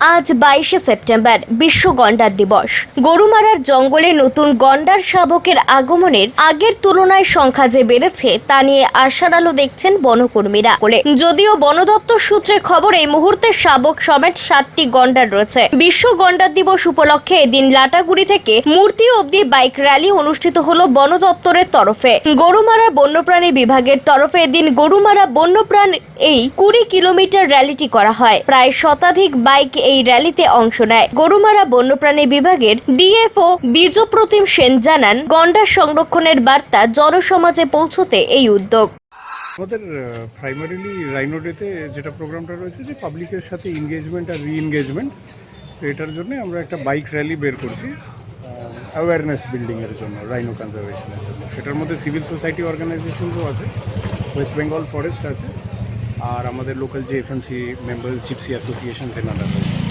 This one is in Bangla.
আজ বাইশে সেপ্টেম্বর বিশ্ব গন্ডার দিবস। গরুমারার জঙ্গলে নতুন গন্ডার শাবকের আগমনের আগের তুলনায় সংখ্যা যে বেড়েছে, তা নিয়ে আশার আলো দেখছেন বনকর্মীরা। বলে যদিও বন দপ্তর সূত্রে খবর, এই মুহূর্তে শাবক সমেত সাতটি গন্ডার রয়েছে। বিশ্ব গন্ডার দিবস উপলক্ষে এদিন লাটাগুড়ি থেকে মূর্তি অবধি বাইক র্যালি অনুষ্ঠিত হলো বন দপ্তরের তরফে। গরুমারা বন্যপ্রাণী বিভাগের তরফে এদিন গরুমারা বন্যপ্রাণ এই কুড়ি কিলোমিটার র্যালিটি করা হয়। প্রায় শতাধিক বাইক এই র্যালিতে অংশ নেয়। গরুমারা বন্যপ্রাণী বিভাগের ডিএফও দ্বিজপ্রতিম সেন জানান গন্ডার সংরক্ষণের বার্তা জনসমাজে পৌঁছতে এই উদ্যোগ। আমাদের প্রাইমারিলি রাইনো ডেতে যেটা প্রোগ্রামটা রয়েছে যে পাবলিকের সাথে ইনগেজমেন্ট আর রি এনগেজমেন্ট তো এটার জন্য আমরা একটা বাইক র্যালি বের করছি অ্যাওয়ারনেস বিল্ডিংয়ের জন্য রাইনো কনজারভেশনের জন্য। সেটার মধ্যে সিভিল সোসাইটি অর্গানাইজেশনসও আছে ওয়েস্ট বেঙ্গল ফরেস্ট আছে, আর আমাদের লোকাল যে এফএনসি মেম্বার্স জিপসি অ্যাসোসিয়েশন এনারা রয়েছে।